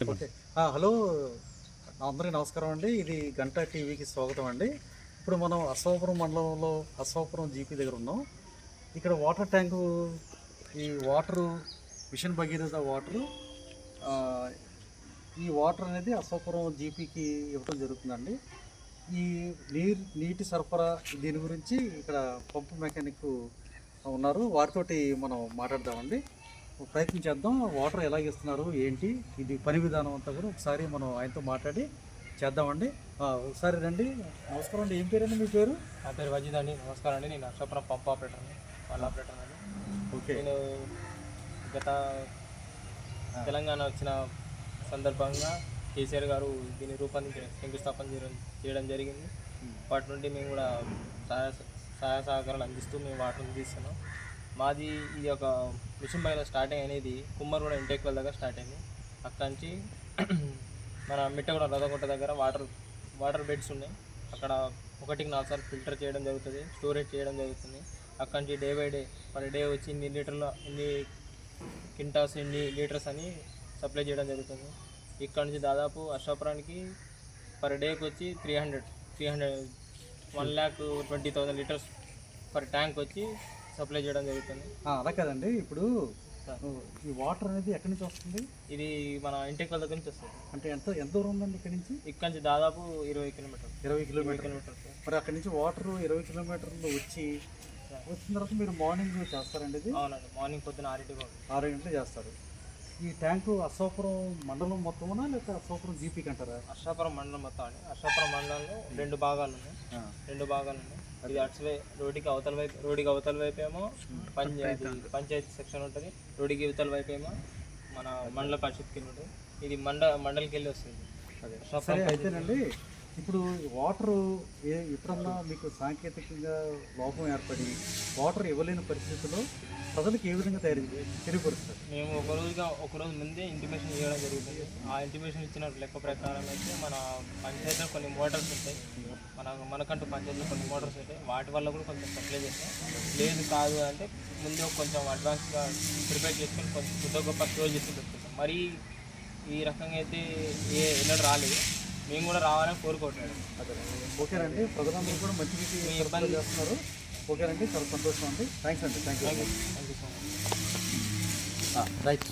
Okay. Hello. అందరికీ నమస్కారం అండి. ఇది గంటా టీవీకి స్వాగతం అండి. ఇప్పుడు మనం అశ్వాపురం మండలంలో అశ్వాపురం జీపీ దగ్గర ఉన్నాం. ఇక్కడ వాటర్ ట్యాంకు ఈ వాటరు మిషన్ భగీరథ వాటరు ఈ వాటర్ అనేది అశ్వాపురం జీపీకి ఇవ్వడం జరుగుతుందండి. ఈ నీరు నీటి సరఫరా దీని గురించి ఇక్కడ పంపు మెకానిక్ ఉన్నారు. వారితోటి మనం మాట్లాడదామండి. ప్రయత్నం చేద్దాం. వాటర్ ఎలా ఇస్తున్నారు ఏంటి ఇది పని విధానం అంతా కూడా ఒకసారి మనం ఆయనతో మాట్లాడి చేద్దామండి. ఒకసారి రండి. నమస్కారం అండి. ఏం పేరండి మీ పేరు? నా పేరు వజీద్ అండి. నమస్కారం అండి. నేను అక్షపురం పంప్ ఆపరేటర్ వాళ్ళ ఆపరేటర్ అండి. ఓకే. నేను గత తెలంగాణ వచ్చిన సందర్భంగా కేసీఆర్ గారు దీన్ని రూపొందించడం శంకుస్థాపన చేయడం చేయడం జరిగింది. వాటి నుండి మేము కూడా సహాయ సహాయ సహకారాలు అందిస్తూ మేము వాటిని తీస్తున్నాం మాది ఇది ఒక మిషన్ బైలో స్టార్టింగ్ అనేది కుమ్మరిగూడ ఇంటేక్ దగ్గర స్టార్ట్ అయింది. అక్కడి నుంచి మన మిట్టగూడ రథగుంట దగ్గర వాటర్ వాటర్ బెడ్స్ ఉన్నాయి. అక్కడ ఒకటికి నాలుగు సార్లు ఫిల్టర్ చేయడం జరుగుతుంది స్టోరేజ్ చేయడం జరుగుతుంది. అక్కడి నుంచి day by day per day వచ్చి ఇన్ని లీటర్ల ఇన్ని కింటాస్ ఇన్ని లీటర్స్ అని సప్లై చేయడం జరుగుతుంది. ఇక్కడ నుంచి దాదాపు అశ్వాపురానికి పర్ డేకి వచ్చి three hundred three hundred one lakh twenty thousand litres per tank వచ్చి సప్లై చేయడం జరుగుతుంది. అలా కదండి. ఇప్పుడు ఈ వాటర్ అనేది ఎక్కడి నుంచి వస్తుంది? ఇది మన ఇంటికి దగ్గర నుంచి వస్తుంది. అంటే ఎంత ఎంత దూరం ఉందండి ఇక్కడి నుంచి? ఇక్కడ నుంచి దాదాపు ఇరవై కిలోమీటర్లు. ఇరవై ఇరవై కిలోమీటర్ కిలోమీటర్స్ మరి అక్కడి నుంచి వాటర్ ఇరవై కిలోమీటర్లు వచ్చి వచ్చిన తర్వాత మీరు మార్నింగ్ చేస్తారండి ఇది? అవునండి. మార్నింగ్ పొద్దున ఆరింటికి ఆరు గంటలు చేస్తారు. ఈ ట్యాంకు అశ్వాపురం మండలం మొత్తమునా లేకపోతే అశ్వాపురం జీపీకి అంటారా? అశ్వాపురం మండలం మొత్తం అండి. అశ్వాపురం మండలంలో రెండు భాగాలు ఉన్నాయి రెండు భాగాలు ఉన్నాయి ఇది అటు వై రోడ్డుకి అవతల వైపు రోడ్డుకి అవతల వైపు ఏమో పంచాయతీ. పంచాయతీ సెక్షన్ ఉంటుంది. రోడ్డుకి ఇవతల వైపు ఏమో మన మండల పరిషత్ కింద ఉంటుంది. ఇది మండ మండలికి వెళ్ళి వస్తుంది. అదే. అయితేనండి ఇప్పుడు వాటర్ ఏ ఎప్పుడన్నా మీకు సాంకేతికంగా లోపం ఏర్పడి వాటర్ ఇవ్వలేని పరిస్థితుల్లో ప్రజలకు ఏ విధంగా తయారు తెలియపరుస్తారు. మేము ఒక రోజుగా ఒక రోజు ముందే ఇంటిమేషన్ ఇవ్వడం జరుగుతుంది. ఆ ఇంటిమేషన్ ఇచ్చిన లెక్క ప్రకారం అయితే మన పంచాయతీలో కొన్ని మోటార్స్ ఉంటాయి. మన మనకంటూ పంచాయతీలో కొన్ని మోటార్స్ ఉంటాయి. వాటి వల్ల కూడా కొంచెం సప్లై చేస్తాం. లేదు కాదు అంటే ముందే కొంచెం అడ్వాన్స్గా ప్రిపేర్ చేసుకొని కొంచెం కొద్ది గొప్ప స్టోర్ చేసి పెట్టుకుంటాం. మరీ ఈ రకంగా అయితే ఏ ఎన్నడూ రాలేదు. మేము కూడా రావాలని అదే. ఓకేనండి. ప్రజలందరూ కూడా మంచి ఇబ్బంది- చేస్తున్నారు. ఓకేనండి చాలా సంతోషం అండి. థ్యాంక్స్ అండి thank you thank you so much right